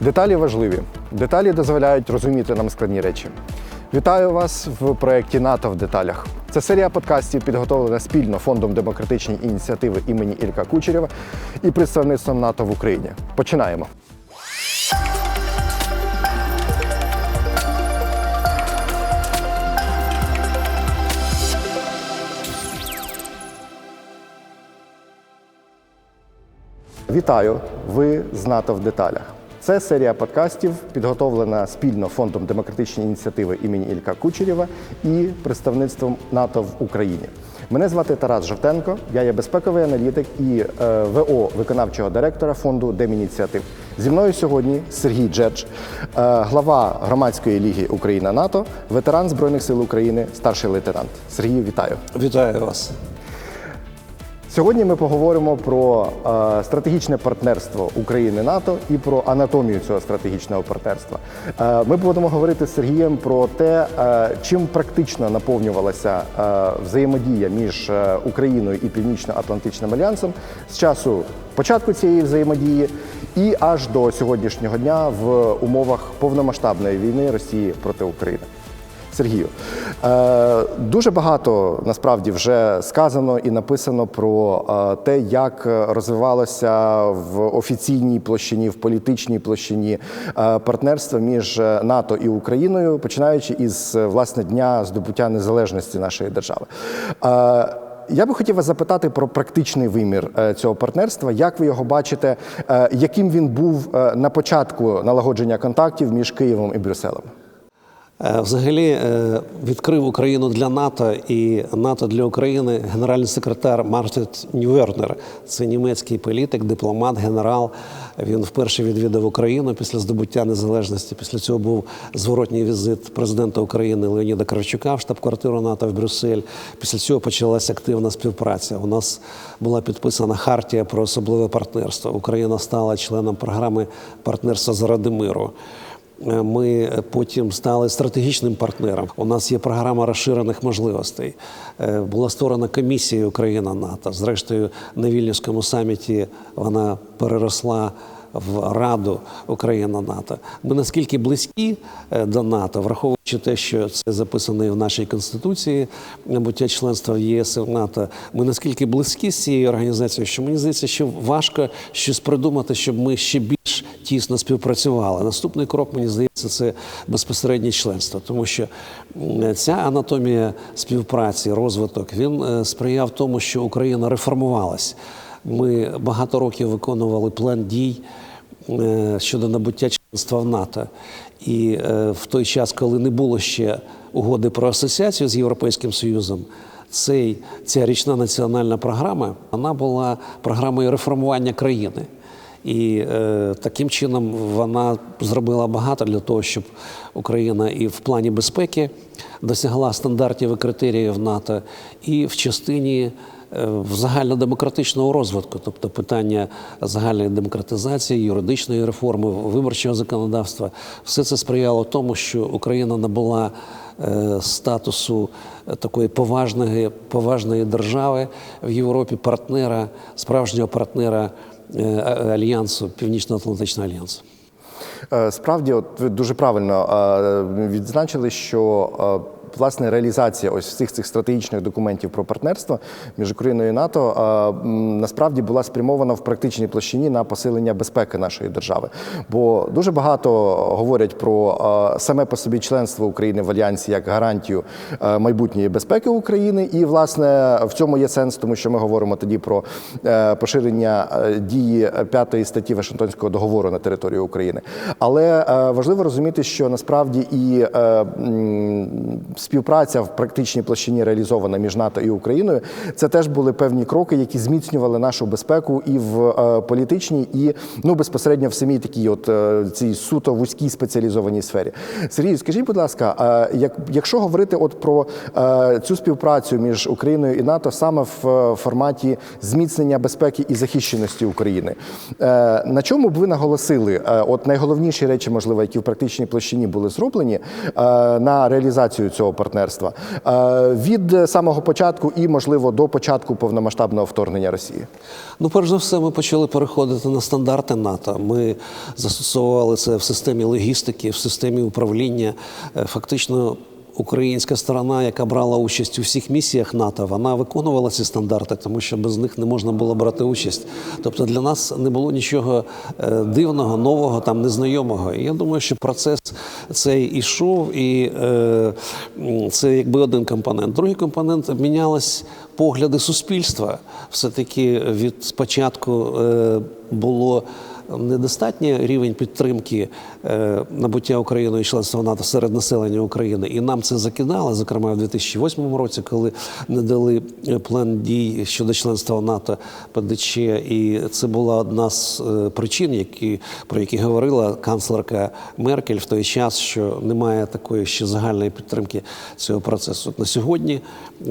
Деталі важливі. Деталі дозволяють розуміти нам складні речі. Вітаю вас в проєкті НАТО в деталях. Це серія подкастів, підготовлена спільно фондом демократичні ініціативи імені Ілька Кучерєва і представництвом НАТО в Україні. Починаємо. Вітаю! Ви з НАТО в деталях. Це серія подкастів, підготовлена спільно фондом демократичні ініціативи імені Ілька Кучерєва і представництвом НАТО в Україні. Мене звати Тарас Жовтенко, я є безпековий аналітик і е, ВО виконавчого директора фонду Демініціатив. Зі мною сьогодні Сергій Джедж, е, глава громадської ліги Україна НАТО, ветеран Збройних сил України, старший лейтенант. Сергію, вітаю. Вітаю вас. Сьогодні ми поговоримо про е, стратегічне партнерство України НАТО і про анатомію цього стратегічного партнерства. Е, ми будемо говорити з Сергієм про те, е, чим практично наповнювалася взаємодія між Україною і Північно-Атлантичним альянсом з часу початку цієї взаємодії і аж до сьогоднішнього дня в умовах повномасштабної війни Росії проти України. Сергію, е, дуже багато насправді вже сказано і написано про е, те, як розвивалося в офіційній площині, в політичній площині е, партнерство між НАТО і Україною, починаючи із е, власне дня здобуття незалежності нашої держави. Е, я би хотів вас запитати про практичний вимір е, цього партнерства. Як ви його бачите, е, яким він був е, на початку налагодження контактів між Києвом і Брюсселем? Е, Взагалі е, відкрив Україну для НАТО і НАТО для України генеральний секретар Мартин Ньюернер. Це німецький політик, дипломат, генерал. Він вперше відвідав Україну після здобуття незалежності. Після цього був зворотній візит президента України Леоніда Кравчука в штаб-квартиру НАТО в Брюссель. Після цього почалася активна співпраця. У нас була підписана хартія про особливе партнерство. Україна стала членом програми партнерства заради миру. Е, Ми потім стали стратегічним партнером. У нас є програма розширених можливостей. Е, Була створена комісія Україна НАТО. Зрештою, на Вільнюському саміті вона переросла в Раду Україна НАТО. Ми наскільки близькі е, до НАТО, враховуючи те, що це записано і в нашій конституції, набуття членства в ЄС і в НАТО. Ми наскільки близькі з цією організацією, що мені здається, що важко щось придумати, щоб ми ще більш тісно співпрацювали. Наступний крок, мені здається, це безпосереднє членство, тому що ця анатомія співпраці, розвиток, він е, сприяв тому, що Україна реформувалась. Ми багато років виконували план дій е, щодо набуття членства в НАТО. І е, в той час, коли не було ще угоди про асоціацію з Європейським Союзом, цей, ця річна національна програма вона була програмою реформування країни. І е, таким чином вона зробила багато для того, щоб Україна і в плані безпеки досягла стандартів і критеріїв НАТО, і в частині е, в загальнодемократичного розвитку, тобто питання загальної демократизації, юридичної реформи, виборчого законодавства, все це сприяло тому, що Україна набула е, статусу такої поважної, поважної держави в Європі, партнера, справжнього партнера альянсу, Північно-Атлантичного альянсу. Е, Справді, от ви дуже правильно е, відзначили, що е, власне реалізація ось всіх цих стратегічних документів про партнерство між Україною і НАТО насправді була спрямована в практичній площині на посилення безпеки нашої держави. Бо дуже багато говорять про саме по собі членство України в альянсі як гарантію майбутньої безпеки України, і власне в цьому є сенс, тому що ми говоримо тоді про е, поширення е, дії п'ятої статті Вашингтонського договору на територію України. Але е, важливо розуміти, що насправді і співпраця в практичній площині реалізована між НАТО і Україною. Це теж були певні кроки, які зміцнювали нашу безпеку і в е, політичній, і ну безпосередньо в самій такій, от е, цій суто вузькій спеціалізованій сфері. Сергій, скажіть, будь ласка, як, якщо говорити от про е, цю співпрацю між Україною і НАТО саме в форматі зміцнення безпеки і захищеності України, на чому б ви наголосили? От найголовніші речі, можливо, які в практичній площині були зроблені на реалізацію цього партнерства е, від самого початку і, можливо, до початку повномасштабного вторгнення Росії? Ну, перш за все, ми почали переходити на стандарти НАТО. Ми застосовували це в системі логістики, в системі управління. Е, Фактично, українська сторона, яка брала участь у всіх місіях НАТО, вона виконувала ці стандарти, тому що без них не можна було брати участь. Тобто для нас не було нічого е, дивного, нового, там незнайомого. І я думаю, що процес цей ішов, і е, це якби один компонент. Другий компонент мінялись погляди суспільства. Все-таки від спочатку е, було недостатній рівень підтримки е, набуття Україною членства НАТО серед населення України, і нам це закидало, зокрема в 2008 році, коли не дали е, план дій щодо членства НАТО ПДЧ. І це була одна з е, причин, які про які говорила канцлерка Меркель в той час, що немає такої ще загальної підтримки цього процесу. На сьогодні,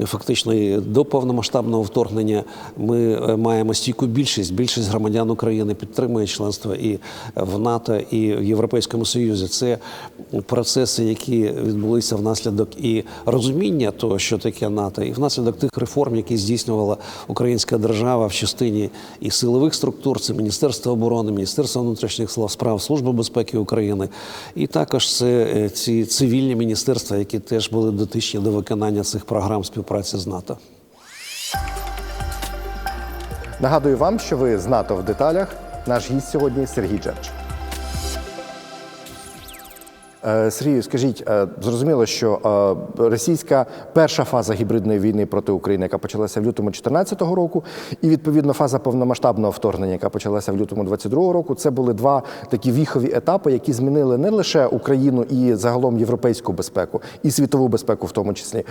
фактично, до повномасштабного вторгнення, ми маємо стійку більшість. Більшість громадян України підтримує членство і в НАТО, і в Європейському Союзі. Це процеси, які відбулися внаслідок і розуміння того, що таке НАТО, і внаслідок тих реформ, які здійснювала українська держава в частині і силових структур, це Міністерство оборони, Міністерство внутрішніх справ, Служба безпеки України, і також це е, ці цивільні міністерства, які теж були дотичні до виконання цих програм співпраці з НАТО. Нагадую вам, що ви з НАТО в деталях. Наш гість сьогодні Сергій Джерч. Е, Сергію, скажіть, е, зрозуміло, що е, російська перша фаза гібридної війни проти України, яка почалася в лютому 2014 року, і відповідно фаза повномасштабного вторгнення, яка почалася в лютому 2022 року, це були два такі віхові етапи, які змінили не лише Україну і загалом європейську безпеку, і світову безпеку, в тому числі.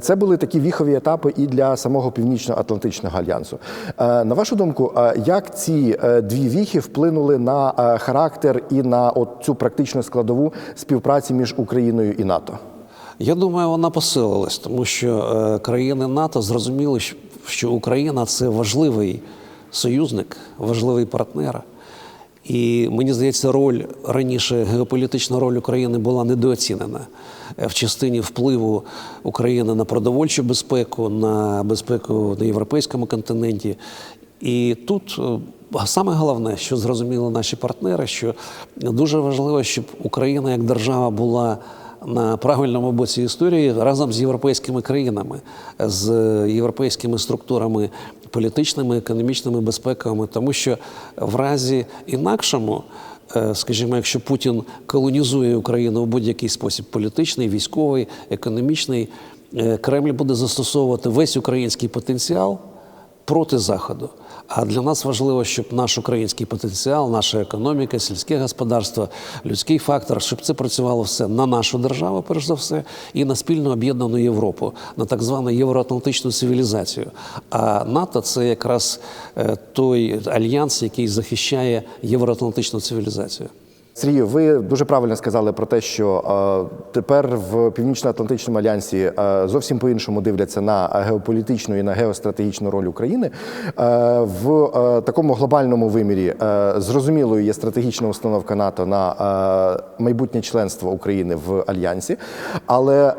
Це були такі віхові етапи і для самого Північно-Атлантичного альянсу. На вашу думку, як ці дві віхи вплинули на характер і на от цю практичну складову співпраці між Україною і НАТО? Я думаю, вона посилилась, тому що е, країни НАТО зрозуміли, що- Україна це важливий союзник, важливий партнер. І мені здається, роль раніше геополітична роль України була недооцінена е, в частині впливу України на продовольчу безпеку, на безпеку на європейському континенті. І тут е, саме головне, що зрозуміли наші партнери, що дуже важливо, щоб Україна як держава була на правильному боці історії разом з європейськими країнами, з європейськими структурами політичними, економічними, безпековими, тому що в разі інакшому. е, Скажімо, якщо Путін колонізує Україну в будь-який спосіб політичний, військовий, економічний, е, Кремль буде застосовувати весь український потенціал проти Заходу. А для нас важливо, щоб наш український потенціал, наша економіка, сільське господарство, людський фактор, щоб це працювало все на нашу державу, перш за все, і на спільно об'єднану Європу, на так звану євроатлантичну цивілізацію. А НАТО це якраз е, той альянс, який захищає євроатлантичну цивілізацію. Сергію, ви дуже правильно сказали про те, що е, тепер в Північно-Атлантичному альянсі е, зовсім по-іншому дивляться на геополітичну і на геостратегічну роль України. Е, в такому глобальному вимірі зрозумілою є стратегічна установка НАТО на майбутнє членство України в альянсі, але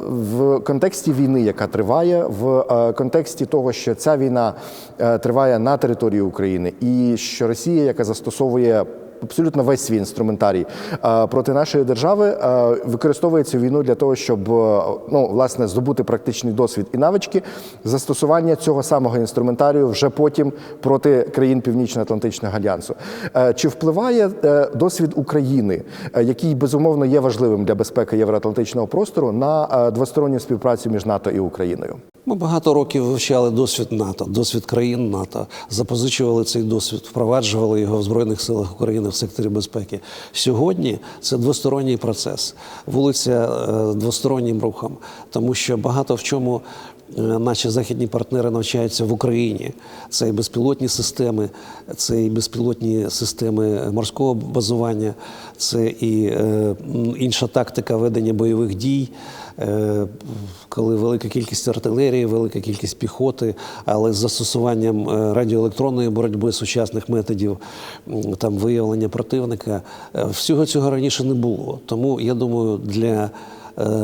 в контексті війни, яка триває, в контексті того, що ця війна триває на території України, і що Росія, яка застосовує абсолютно весь свій інструментарій е, проти нашої держави е, використовує цю війну для того, щоб е, ну власне здобути практичний досвід і навички застосування цього самого інструментарію вже потім проти країн Північно-Атлантичного альянсу. Чи впливає досвід України, який безумовно є важливим для безпеки євроатлантичного простору, на двосторонню співпрацю між НАТО і Україною? Ми багато років вивчали досвід НАТО, досвід країн НАТО, запозичували цей досвід, впроваджували його в Збройних силах України в секторі безпеки. Сьогодні це двосторонній процес, вулиця е, двостороннім рухом, тому що багато в чому. Е, Наші західні партнери навчаються в Україні. Це і безпілотні системи, це і безпілотні системи морського базування, це і е, інша тактика ведення бойових дій. Е, коли велика кількість артилерії, велика кількість піхоти, але з застосуванням радіоелектронної боротьби сучасних методів там виявлення противника, всього цього раніше не було. Тому я думаю, для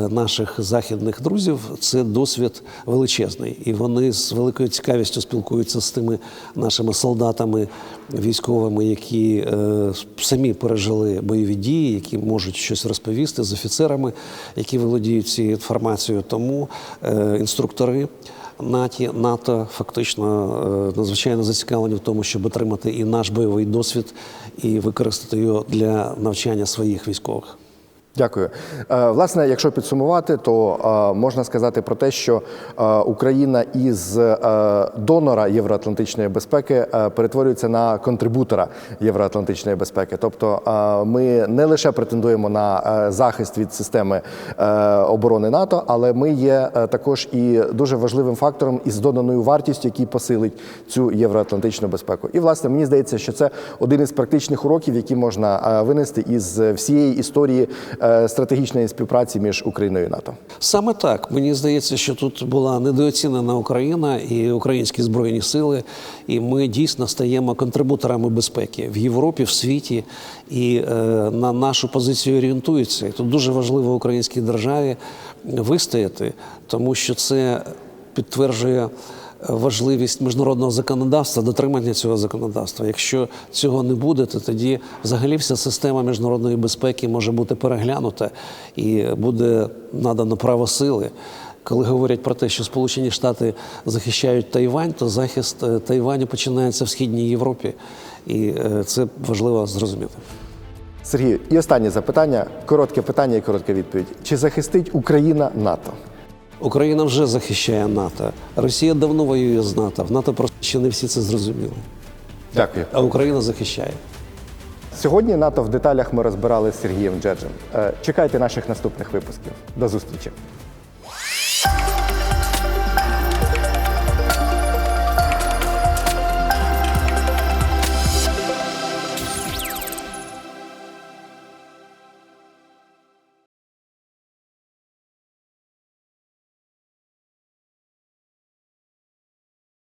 наших західних друзів це досвід величезний, і вони з великою цікавістю спілкуються з тими нашими солдатами військовими, які е, самі пережили бойові дії, які можуть щось розповісти з офіцерами, які володіють цією інформацією. Тому е, інструктори. НАТІ, НАТО фактично е, надзвичайно зацікавлені в тому, щоб отримати і наш бойовий досвід, і використати його для навчання своїх військових. Дякую. Е, Власне, якщо підсумувати, то е, можна сказати про те, що е, Україна із донора євроатлантичної безпеки перетворюється на контрибутора євроатлантичної безпеки. Тобто ми не лише претендуємо на захист від системи оборони НАТО, але ми є також і дуже важливим фактором із доданою вартістю, який посилить цю євроатлантичну безпеку. І власне мені здається, що це один із практичних уроків, які можна винести із всієї історії стратегічної співпраці між Україною і НАТО. Саме так мені здається, що тут була недооцінена Україна і українські збройні сили, і ми дійсно стаємо контрибуторами безпеки в Європі, в світі, і е, на нашу позицію орієнтуються. Тут дуже важливо українській державі вистояти, тому що це підтверджує. Важливість міжнародного законодавства, дотримання цього законодавства. Якщо цього не буде, то тоді взагалі вся система міжнародної безпеки може бути переглянута і буде надано право сили. Коли говорять про те, що Сполучені Штати захищають Тайвань, то захист е, Тайваню починається в східній Європі, і е, це важливо зрозуміти. Сергій, і останнє запитання: коротке питання і коротка відповідь: чи захистить Україна НАТО? Україна вже захищає НАТО. Росія давно воює з НАТО. В НАТО просто ще не всі це зрозуміли. Дякую. А Україна захищає. Сьогодні НАТО в деталях ми розбирали з Сергієм Джеджем. Е, Чекайте наших наступних випусків. До зустрічі.